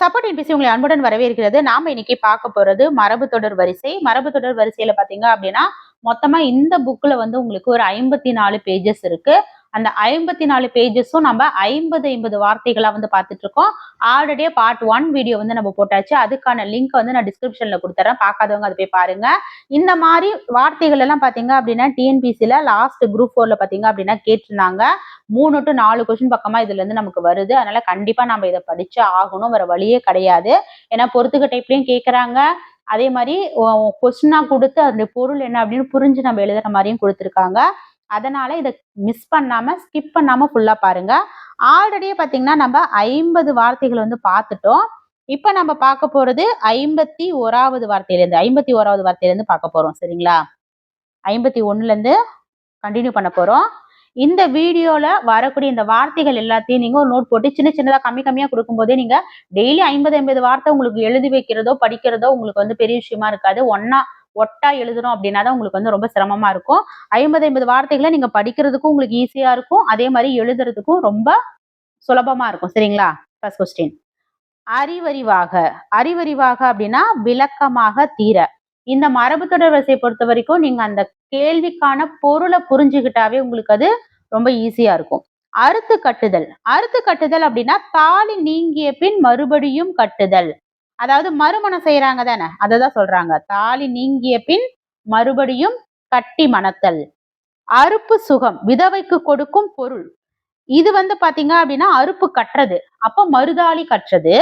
Support NBC உங்களை அன்புடன் வரவேற்கிறது. நாம இன்னைக்கு பார்க்க போறது மரபு தொடர் வரிசை. மரபு தொடர் வரிசையில பாத்தீங்க அப்படின்னா மொத்தமா இந்த புக்ல வந்து உங்களுக்கு ஒரு ஐம்பத்தி நாலு பேஜஸ் இருக்கு. அந்த ஐம்பத்தி நாலு பேஜஸும் நம்ம ஐம்பது ஐம்பது வார்த்தைகளாக வந்து பார்த்துட்டு இருக்கோம் ஆல்ரெடியே பார்ட் ஒன் வீடியோ வந்து நம்ம போட்டாச்சு. அதுக்கான லிங்க் வந்து நான் டிஸ்கிரிப்ஷன்ல கொடுத்துறேன். பார்க்காதவங்க அதை போய் பாருங்க. இந்த மாதிரி வார்த்தைகள் எல்லாம் பாத்தீங்க அப்படின்னா டிஎன்பிசியில லாஸ்ட் குரூப் ஃபோர்ல பாத்தீங்க அப்படின்னா கேட்டிருந்தாங்க. மூணு டு நாலு கொஸ்டின் பக்கமா இதுல இருந்து நமக்கு வருது. அதனால கண்டிப்பா நம்ம இதை படிச்சு ஆகணும். வேற வழியே கிடையாது. ஏன்னா பொறுத்துக்க டைப்லயும் கேட்கறாங்க அதே மாதிரி கொஸ்டினா கொடுத்து அதனுடைய பொருள் என்ன அப்படின்னு புரிஞ்சு நம்ம எழுதுற மாதிரியும் கொடுத்துருக்காங்க. அதனால இதை மிஸ் பண்ணாம ஸ்கிப் பண்ணாம ஃபுல்லா பாருங்க. ஆல்ரெடியே பாத்தீங்கன்னா நம்ம ஐம்பது வார்த்தைகள் வந்து பார்த்துட்டோம். இப்ப நம்ம பார்க்க போறது ஐம்பத்தி ஓராவது வார்த்தையிலேருந்து ஐம்பத்தி ஓராவது வார்த்தையிலேருந்து பார்க்க போறோம் சரிங்களா? ஐம்பத்தி ஒன்றுலேருந்து இருந்து கண்டினியூ பண்ண போறோம். இந்த வீடியோல வரக்கூடிய இந்த வார்த்தைகள் எல்லாத்தையும் நீங்க ஒரு நோட் போட்டு சின்ன சின்னதா கம்மி கம்மியா கொடுக்கும்போதே நீங்க டெய்லி ஐம்பது ஐம்பது வார்த்தை உங்களுக்கு எழுதி வைக்கிறதோ படிக்கிறதோ உங்களுக்கு வந்து பெரிய விஷயமா இருக்காது. ஒன்னா ஒட்டா எழுதணும் அப்படின்னா தான் உங்களுக்கு வந்து ரொம்ப சிரமமா இருக்கும். ஐம்பது ஐம்பது வார்த்தைகளை நீங்க படிக்கிறதுக்கும் உங்களுக்கு ஈஸியா இருக்கும். அதே மாதிரி எழுதுறதுக்கும் ரொம்ப சுலபமா இருக்கும். சரிங்களா? First question அறிவறிவாக. அறிவறிவாக அப்படின்னா விளக்கமாக தீர. இந்த மரபு தொடர் வரிசையை பொறுத்த வரைக்கும் நீங்க அந்த கேள்விக்கான பொருளை புரிஞ்சுக்கிட்டாவே உங்களுக்கு அது ரொம்ப ஈஸியா இருக்கும். அறுத்து கட்டுதல். அறுத்து கட்டுதல் அப்படின்னா தாலி நீங்கிய பின் மறுபடியும் கட்டுதல். அதாவது மறுமணம் செய்யறாங்க தானே? அததான் சொல்றாங்க. தாலி நீங்கிய பின் மறுபடியும் கட்டி மணத்தல். அறுப்பு சுகம் விதவைக்கு கொடுக்கும் பொருள். இது வந்து பாத்தீங்க அப்படின்னா அறுப்பு கட்டுறது. அப்ப மருதாளி கட்டுறது.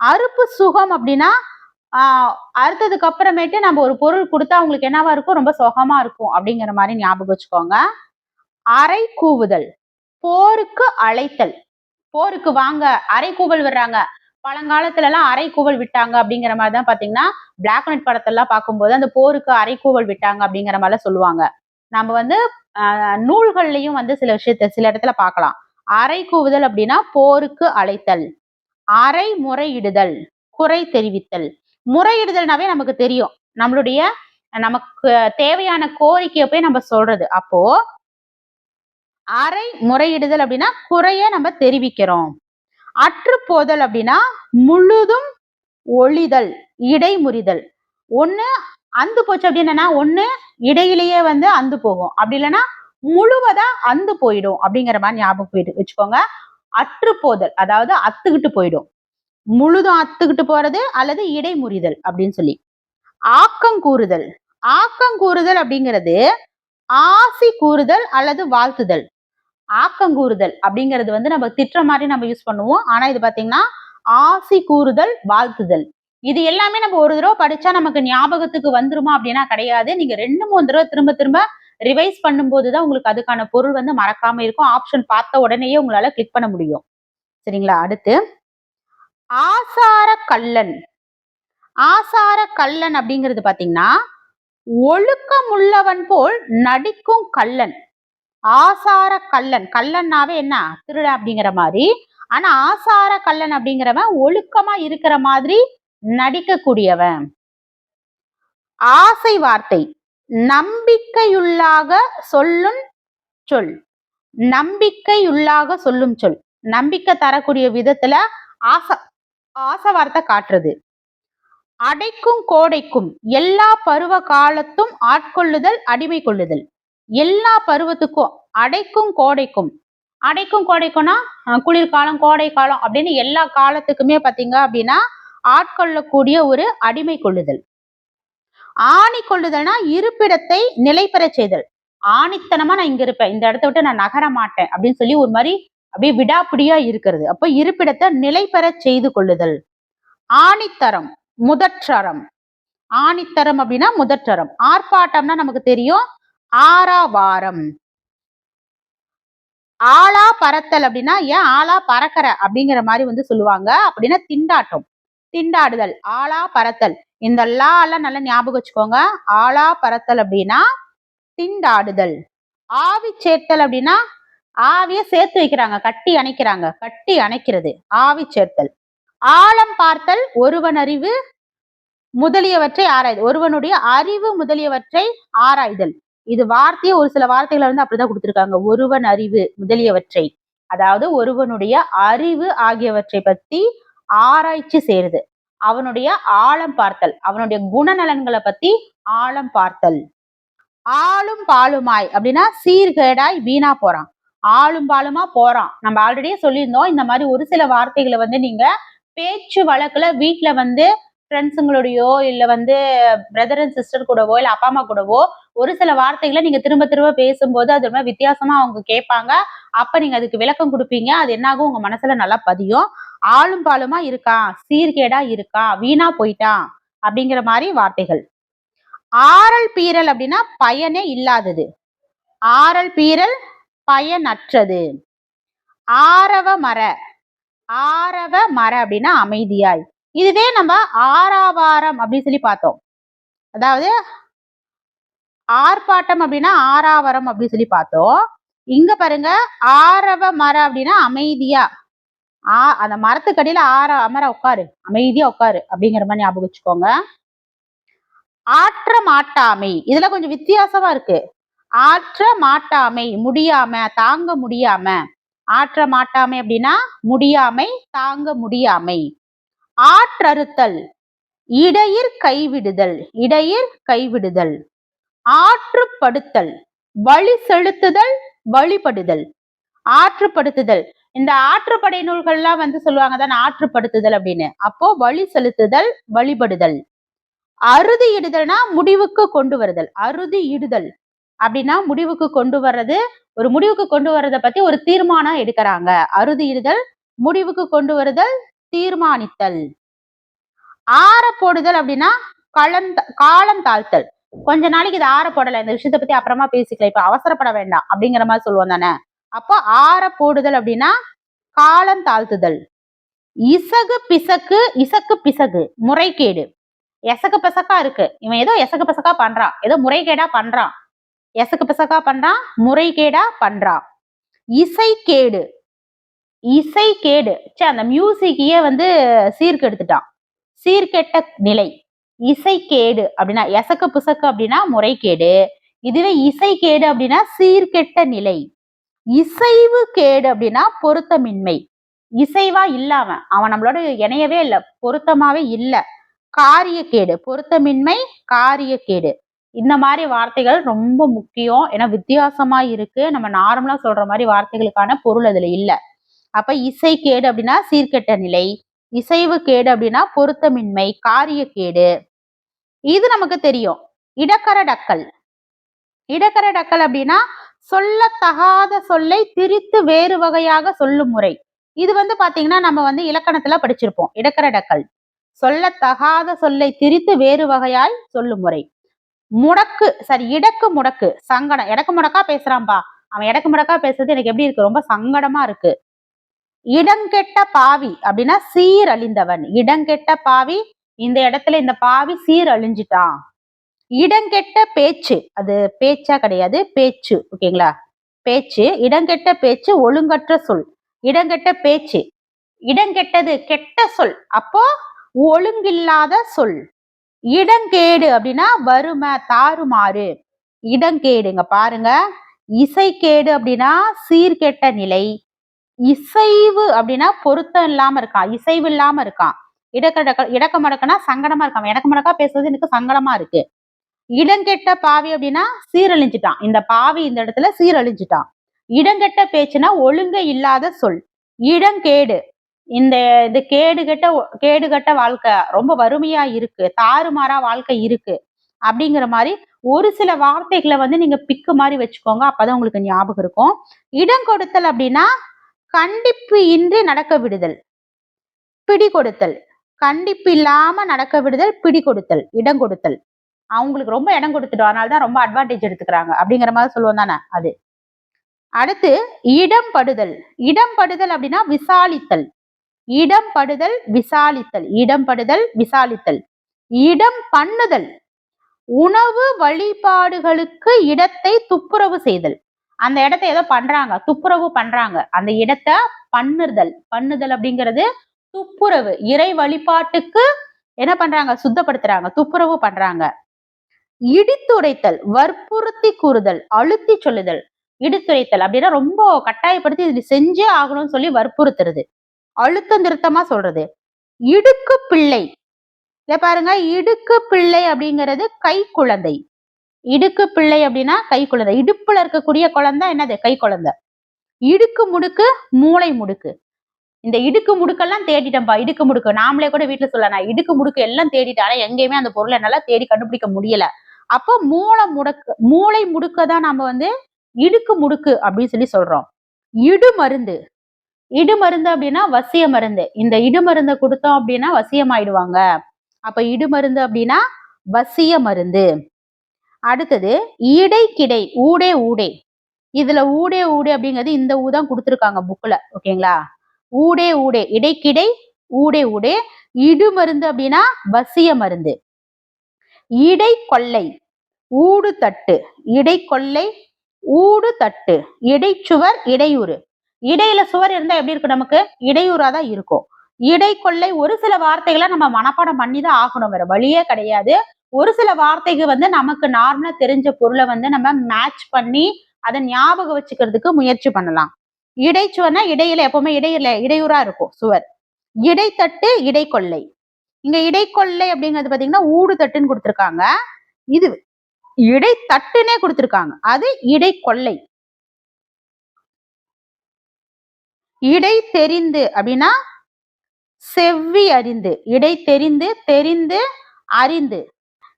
அறுப்பு சுகம் அப்படின்னா ஆஹ் அறுத்ததுக்கு அப்புறமேட்டு நம்ம ஒரு பொருள் கொடுத்தா அவங்களுக்கு என்னவா இருக்கும்? ரொம்ப சுகமா இருக்கும் அப்படிங்கிற மாதிரி ஞாபகம் வச்சுக்கோங்க. அரை கூவுதல். போருக்கு அழைத்தல். போருக்கு வாங்க அரை கூவல் விடுறாங்க. பழங்காலத்துல எல்லாம் அரைக்கூவல் விட்டாங்க அப்படிங்கிற மாதிரி தான் பாத்தீங்கன்னா பிளாக் அண்ட் ஒயிட் படத்தெல்லாம் பார்க்கும்போது அந்த போருக்கு அரைக்கூவல் விட்டாங்க அப்படிங்கிற மாதிரிலாம் சொல்லுவாங்க. நம்ம வந்து நூல்கள்லயும் வந்து சில விஷயத்த சில இடத்துல பார்க்கலாம் அரை கூவுதல் அப்படின்னா போருக்கு அழைத்தல் அரை முறையிடுதல் குறை தெரிவித்தல். முறையிடுதல்னாவே நமக்கு தெரியும். நம்மளுடைய நமக்கு தேவையான கோரிக்கையை போய் நம்ம சொல்றது. அப்போ அரை முறையிடுதல் அப்படின்னா குறைய நம்ம தெரிவிக்கிறோம். அற்று போதல் அப்படின்னா முழுதும் ஒளிதல் இடைமுறிதல். ஒண்ணு அந்து போச்சு அப்படின்னா ஒண்ணு இடையிலேயே வந்து அந்து போகும். அப்படி இல்லைன்னா முழுவதா அந்து போயிடும் அப்படிங்கிற மாதிரி ஞாபகம் வச்சுக்கோங்க. அற்று போதல் அதாவது அத்துக்கிட்டு போயிடும். முழுதும் அத்துக்கிட்டு போறது அல்லது இடைமுறிதல் அப்படின்னு சொல்லி. ஆக்கங்கூறுதல் ஆக்கங்கூறுதல் அப்படிங்கிறது ஆசி கூறுதல் அல்லது வாழ்த்துதல். ஆக்கங்கூறுதல் அப்படிங்கிறது வந்து நம்ம திட்டுற மாதிரி நம்ம யூஸ் பண்ணுவோம். ஆனா இது பாத்தீங்கன்னா ஆசி கூறுதல் வாழ்த்துதல். இது எல்லாமே நம்ம ஒரு தடவை படிச்சா நமக்கு ஞாபகத்துக்கு வந்துருமா அப்படின்னா கிடையாது. நீங்க ரெண்டு மூணு தடவை திரும்ப திரும்ப ரிவைஸ் பண்ணும்போது தான் உங்களுக்கு அதுக்கான பொருள் வந்து மறக்காம இருக்கும். ஆப்ஷன் பார்த்த உடனேயே உங்களால கிளிக் பண்ண முடியும். சரிங்களா? அடுத்து ஆசார கல்லன் ஆசார கல்லன் அப்படிங்கிறது பாத்தீங்கன்னா ஒழுக்கம் உள்ளவன் போல் நடிக்கும் கல்லன் ஆசார கல்லன் கல்லன்னாவே என்ன? திருட அப்படிங்கிற மாதிரி. ஆனா ஆசார கல்லன் அப்படிங்கிறவன் ஒழுக்கமா இருக்கிற மாதிரி நடிக்கக்கூடியவன். ஆசை வார்த்தை. நம்பிக்கையுள்ளாக சொல்லும் சொல். நம்பிக்கையுள்ளாக சொல்லும் சொல். நம்பிக்கை தரக்கூடிய விதத்துல ஆசை ஆசை வார்த்தை காட்டுறது. அடைக்கும் கோடைக்கும் எல்லா பருவ காலத்தும் ஆட்கொள்ளுதல் அடிமை கொள்ளுதல் எல்லா பருவத்துக்கும் அடைக்கும் கோடைக்கும். அடைக்கும் கோடைக்கும்னா குளிர்காலம் கோடை காலம் அப்படின்னு எல்லா காலத்துக்குமே பாத்தீங்க அப்படின்னா ஆட்கொள்ளக்கூடிய ஒரு அடிமை கொள்ளுதல். ஆணி கொள்ளுதல்னா இருப்பிடத்தை நிலை பெற செய்தல். ஆணித்தனமா நான் இங்க இருப்பேன். இந்த இடத்த விட்டு நான் நகர மாட்டேன் அப்படின்னு சொல்லி ஒரு மாதிரி அப்படியே விடாப்பிடியா இருக்கிறது. அப்போ இருப்பிடத்தை நிலை பெற செய்து கொள்ளுதல். ஆணித்தரம் முதற்றரம் ஆணித்தரம் அப்படின்னா முதற்றரம் ஆர்ப்பாட்டம்னா நமக்கு தெரியும் ஆறாவாரம். ஆளா பறத்தல் அப்படின்னா ஏன் ஆளா பறக்கிற? அப்படிங்கிற மாதிரி வந்து சொல்லுவாங்க. அப்படின்னா திண்டாட்டம். திண்டாடுதல். ஆளா பறத்தல். இந்த லா எல்லாம் நல்லா ஞாபகம் வச்சுக்கோங்க. ஆளா பறத்தல் அப்படின்னா திண்டாடுதல். ஆவி சேர்த்தல் அப்படின்னா ஆவிய சேர்த்து வைக்கிறாங்க. கட்டி அணைக்கிறாங்க. கட்டி அணைக்கிறது. ஆவி சேர்த்தல். ஆழம் பார்த்தல் ஒருவன் அறிவு முதலியவற்றை ஆராய்தல். ஒருவனுடைய அறிவு முதலியவற்றை ஆராய்தல். இது வார்த்தையே ஒரு சில வார்த்தைகளை வந்து அப்படிதான் கொடுத்துருக்காங்க. ஒருவன் அறிவு முதலியவற்றை. அதாவது ஒருவனுடைய அறிவு ஆகியவற்றை பத்தி ஆராய்ச்சி செய்யறது அவனுடைய ஆழம் பார்த்தல் அவனுடைய குணநலன்களை பத்தி ஆழம் பார்த்தல். ஆளும் பாலுமாய் அப்படின்னா சீர்கேடாய் வீணா போறான். ஆளும் பாலுமா போறான். நம்ம ஆல்ரெடியே சொல்லியிருந்தோம் இந்த மாதிரி ஒரு சில வார்த்தைகளை வந்து நீங்க பேச்சு வழக்குல வீட்டுல வந்து ஃப்ரெண்ட்ஸுங்களோடையோ இல்லை வந்து பிரதர் அண்ட் சிஸ்டர் கூடவோ இல்லை அப்பா அம்மா கூடவோ ஒரு சில வார்த்தைகளை நீங்க திரும்ப திரும்ப பேசும்போது அது ரொம்ப வித்தியாசமா அவங்க கேட்பாங்க. அப்போ நீங்க அதுக்கு விளக்கம் கொடுப்பீங்க. அது என்னாகும்? உங்கள் மனசுல நல்லா பதியும். ஆளும் பாலுமா இருக்கான் சீர்கேடா இருக்கான் வீணா போயிட்டான் அப்படிங்கிற மாதிரி வார்த்தைகள். ஆறல் பீரல் அப்படின்னா பயனே இல்லாதது. ஆறல் பீரல் பயனற்றது. ஆரவ மர. ஆரவ மர அப்படின்னா அமைதியாய். இதுவே நம்ம ஆறாவாரம் அப்படின்னு சொல்லி பார்த்தோம். அதாவது ஆர்ப்பாட்டம் அப்படின்னா ஆறாவரம் அப்படின்னு சொல்லி பார்த்தோம். இங்க பாருங்க ஆரவ மரம் அப்படின்னா அமைதியா. ஆ அந்த மரத்துக்கடியில ஆற அமர உட்காரு. அமைதியா உட்காரு அப்படிங்கிற மாதிரி ஞாபகம் வச்சுக்கோங்க. ஆற்ற மாட்டாமை இதுல கொஞ்சம் வித்தியாசமா இருக்கு. ஆற்ற மாட்டாமை முடியாம தாங்க முடியாம. ஆற்ற மாட்டாமை அப்படின்னா முடியாமை தாங்க முடியாமை. ஆற்றறுத்தல் இடையிற் கைவிடுதல் இடையிற் கைவிடுதல். ஆற்றுப்படுத்தல் வழி செலுத்துதல் வழிபடுதல். ஆற்றுப்படுத்துதல். இந்த ஆற்றுப்படை நூல்கள்லாம் வந்து சொல்லுவாங்க தான் ஆற்றுப்படுத்துதல் அப்படின்னு. அப்போ வழி செலுத்துதல் வழிபடுதல். அறுதி இடுதல்னா முடிவுக்கு கொண்டு வருதல். அறுதி இடுதல் அப்படின்னா முடிவுக்கு கொண்டு வர்றது ஒரு முடிவுக்கு கொண்டு வர்றதை பத்தி ஒரு தீர்மானம் எடுக்கிறாங்க. அறுதி இடுதல் முடிவுக்கு கொண்டு வருதல் தீர்மானித்தல். ஆற போடுதல் அப்படின்னா கலந்த காலம் தாழ்த்தல். கொஞ்ச நாளைக்கு இது ஆற போடல இந்த விஷயத்தை பத்தி அப்புறமா பேசிக்கலாம். இப்ப அவசரப்பட வேண்டாம். அப்படிங்கிற மாதிரி சொல்லுவோம் தானே? அப்போ ஆற போடுதல் அப்படின்னா காலம் தாழ்த்துதல். இசகு பிசக்கு இசக்கு பிசகு முறைகேடு. எசக்கு பிசக்கா இருக்கு. இவன் ஏதோ எசக்கு பிசக்கா பண்றான். ஏதோ முறைகேடா பண்றான். எசக்கு பிசக்கா பண்றான் முறைகேடா பண்றான். இசைக்கேடு இசைக்கேடு சே அந்த மியூசிக்கையே வந்து சீர்கெடுத்துட்டான். சீர்கெட்ட நிலை. இசைக்கேடு அப்படின்னா எசக்கு புசக்கு அப்படின்னா முறைகேடு. இதுவே இசைக்கேடு அப்படின்னா சீர்கெட்ட நிலை. இசைவு கேடு அப்படின்னா பொருத்தமின்மை. இசைவா இல்லாம அவன் நம்மளோட இணையவே இல்லை பொருத்தமாவே இல்லை. காரியக்கேடு பொருத்தமின்மை காரியக்கேடு இந்த மாதிரி வார்த்தைகள் ரொம்ப முக்கியம். ஏன்னா வித்தியாசமா இருக்கு. நம்ம நார்மலா சொல்ற மாதிரி வார்த்தைகளுக்கான பொருள் அதுல இல்லை. அப்ப இசை கேடு அப்படின்னா சீர்கெட்ட நிலை இசைவு கேடு அப்படின்னா பொருத்தமின்மை காரியக்கேடு இது நமக்கு தெரியும். இடக்கர டக்கல். இடக்கர டக்கல் அப்படின்னா சொல்லத்தகாத சொல்லை திரித்து வேறு வகையாக சொல்லும் முறை. இது வந்து பாத்தீங்கன்னா நம்ம வந்து இலக்கணத்துல படிச்சிருப்போம். இடக்கர டக்கல். சொல்லத்தகாத சொல்லை திரித்து வேறு வகையாய் சொல்லும் முறை. முடக்கு சரி இடக்கு முடக்கு சங்கடம். இடக்கு முடக்கா பேசுறான்பா? அவன் இடக்கு முடக்கா பேசுறது எனக்கு எப்படி இருக்கு? ரொம்ப சங்கடமா இருக்கு. இடங்கெட்ட பாவி அப்படின்னா சீரழிந்தவன். இடங்கெட்ட பாவி இந்த இடத்துல இந்த பாவி சீரழிஞ்சிட்டான். இடங்கெட்ட பேச்சு அது பேச்சா கிடையாது பேச்சு ஓகேங்களா? பேச்சு இடங்கெட்ட பேச்சு ஒழுங்கற்ற சொல். இடங்கெட்ட பேச்சு இடங்கெட்டது கெட்ட சொல். அப்போ ஒழுங்கில்லாத சொல். இடங்கேடு அப்படின்னா வறுமை தாறுமாறு. இடங்கேடுங்க பாருங்க. இசைக்கேடு அப்படின்னா சீர்கெட்ட நிலை. இசைவு அப்படின்னா பொருத்தம் இல்லாம இருக்கான் இசைவு இல்லாம இருக்கான் இடக்கடக்க இடக்க மடக்கனா சங்கடமா இருக்கான் இடக்க மடக்கா பேசுறது எனக்கு சங்கடமா இருக்கு. இடங்கெட்ட பாவி அப்படின்னா சீரழிஞ்சிட்டான். இந்த பாவி இந்த இடத்துல சீரழிஞ்சிட்டான். இடங்கெட்ட பேச்சுனா ஒழுங்க இல்லாத சொல். இடங்கேடு இந்த இந்த கேடு கெட்ட கேடு கெட்ட வாழ்க்கை ரொம்ப வறுமையா இருக்கு. தாறுமாறா வாழ்க்கை இருக்கு. அப்படிங்கிற மாதிரி ஒரு சில வார்த்தைகளை வந்து நீங்க பிக்கு மாதிரி வச்சுக்கோங்க. அப்பதான் உங்களுக்கு ஞாபகம் இருக்கும். இடம் கொடுத்தல் அப்படின்னா கண்டிப்பு இன்றி நடக்க விடுதல். பிடி கொடுத்தல் கண்டிப்பு இல்லாம நடக்க விடுதல் பிடி கொடுத்தல் இடம் கொடுத்தல். அவங்களுக்கு ரொம்ப இடம் கொடுத்துட்டோம். அதனாலதான் ரொம்ப அட்வான்டேஜ் எடுத்துக்கிறாங்க. அப்படிங்கிற மாதிரி சொல்லுவோம் தானே அது. அடுத்து இடம் படுதல். இடம் படுதல் அப்படின்னா விசாலித்தல். இடம் படுதல் விசாலித்தல். இடம் படுதல் விசாலித்தல். இடம் பண்ணுதல். உணவு வழிபாடுகளுக்கு இடத்தை துப்புரவு செய்தல். அந்த இடத்த ஏதோ பண்றாங்க துப்புரவு பண்றாங்க. அந்த இடத்த பண்ணுதல் பண்ணுதல் அப்படிங்கிறது துப்புரவு இறை வழிபாட்டுக்கு என்ன பண்றாங்க? சுத்தப்படுத்துறாங்க துப்புரவு பண்றாங்க. இடித்துரைத்தல் வற்புறுத்தி கூறுதல் அழுத்தி சொல்லுதல். இடித்துரைத்தல் அப்படின்னா ரொம்ப கட்டாயப்படுத்தி இது செஞ்சே ஆகணும்னு சொல்லி வற்புறுத்துறது. அழுத்தம் திருத்தமா சொல்றது. இடுக்கு பிள்ளை. இத பாருங்க இடுக்கு பிள்ளை அப்படிங்கிறது கை குழந்தை. இடுக்கு பிள்ளை அப்படின்னா கை குழந்தை. இடுப்புல இருக்கக்கூடிய குழந்தை என்னது? கை குழந்தை. இடுக்கு முடுக்கு மூளை முடுக்கு. இந்த இடுக்கு முடுக்கெல்லாம் தேடிட்டேன்பா. இடுக்கு முடுக்கு. நாமளே கூட வீட்டுல சொல்லலாம் நான் இடுக்கு முடுக்கு எல்லாம் தேடிட்டேன். ஆனா எங்கேயுமே அந்த பொருளை என்னால தேடி கண்டுபிடிக்க முடியல. அப்போ மூளை முடக்கு மூளை முடுக்க தான் நம்ம வந்து இடுக்கு முடுக்கு அப்படின்னு சொல்லி சொல்றோம். இடு மருந்து. இடு மருந்து அப்படின்னா வசிய மருந்து. இந்த இடு மருந்தை கொடுத்தோம் அப்படின்னா வசியம் ஆயிடுவாங்க அப்ப இடு மருந்து அப்படின்னா வசிய மருந்து. அடுத்தது ஈடை கிடை ஊடே ஊடே. இதுல ஊடே ஊடே அப்படிங்கிறது இந்த ஊ தான் கொடுத்துருக்காங்க புக்ல ஓகேங்களா? ஊடே ஊடே இடைக்கிடை ஊடே ஊடே. இடு மருந்து அப்படின்னா வசிய மருந்து. இடை கொள்ளை ஊடு தட்டு. இடை கொள்ளை ஊடு தட்டு. இடைச்சுவர் இடையூறு இடையில சுவர் இருந்தா எப்படி இருக்கும் நமக்கு? இடையூறா தான் இருக்கும். இடை கொள்ளை ஒரு சில வார்த்தைகளை நம்ம மனப்பாடம் பண்ணி தான் ஆகணும் வேற வழியே கிடையாது. ஒரு சில வார்த்தைக்கு வந்து நமக்கு நார்மலா தெரிஞ்ச பொருளை வந்து நம்ம மேட்ச் பண்ணி அதை ஞாபகம் வச்சுக்கிறதுக்கு முயற்சி பண்ணலாம். இடைச்சுவனா இடையில எப்பவுமே இடையில இடையூறா இருக்கும் சுவர். இடைத்தட்டு இடைக்கொள்ளை. இங்க இடைக்கொள்ளை அப்படிங்கிறது பாத்தீங்கன்னா ஊடு தட்டுன்னு கொடுத்துருக்காங்க. இது இடைத்தட்டுன்னே கொடுத்துருக்காங்க. அது இடைக்கொள்ளை. இடை தெரிந்து அப்படின்னா செவ்வி அறிந்து. இடை தெரிந்து தெரிந்து அறிந்து.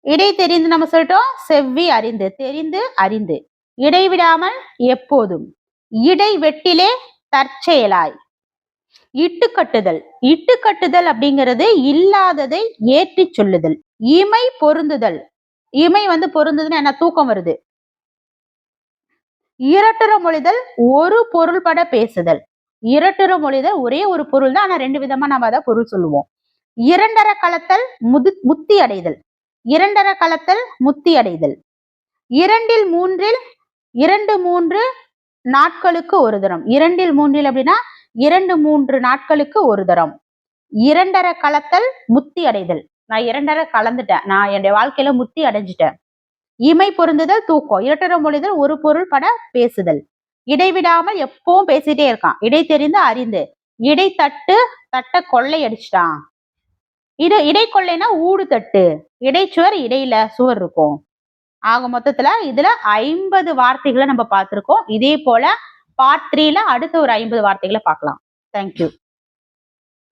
இடை தெரிந்து நம்ம சொல்லிட்டோம் செவ்வி அறிந்து தெரிந்து அறிந்து. இடைவிடாமல் எப்போதும். இடை வெட்டிலே தற்செயலாய். இட்டு கட்டுதல். இட்டு கட்டுதல் அப்படிங்கிறது இல்லாததை ஏற்றி சொல்லுதல். இமை பொருந்துதல். இமை வந்து பொருந்துதுன்னு என்ன? தூக்கம் வருது. இரட்டுற மொழிதல் ஒரு பொருள்பட பேசுதல். இரட்டுற மொழிதல் ஒரே ஒரு பொருள் தான் ஆனா ரெண்டு விதமா நம்ம அதை பொருள் சொல்லுவோம். இரண்டர களத்தல் முது முத்தி அடைதல். இரண்டர கலத்தல் முத்தி அடைதல். இரண்டில் மூன்றில் இரண்டு மூன்று நாட்களுக்கு ஒரு தரம். இரண்டில் மூன்றில் அப்படின்னா இரண்டு மூன்று நாட்களுக்கு ஒரு தரம். இரண்டரை கலத்தல் முத்தி அடைதல். நான் இரண்டரை கலந்துட்டேன். நான் என்னுடைய வாழ்க்கையில முத்தி அடைஞ்சிட்டேன். இமை பொருந்துதல் தூக்கம். இரட்டர மொழிதல் ஒரு பொருள் பட பேசுதல். இடைவிடாமல் எப்பவும் பேசிட்டே இருக்கான். இடை தெரிந்து அறிந்து இடை தட்டு தட்ட கொள்ளை அடிச்சிட்டான். இடை இடைக்கொள்ளைனா ஊடு தட்டு இடைச்சுவர் இடையில சுவர் இருக்கும். ஆக மொத்தத்துல இதுல ஐம்பது வார்த்தைகளை நம்ம பார்த்திருக்கோம். இதே போல பார்ட் த்ரீல அடுத்த ஒரு ஐம்பது வார்த்தைகளை பார்க்கலாம். தேங்க்யூ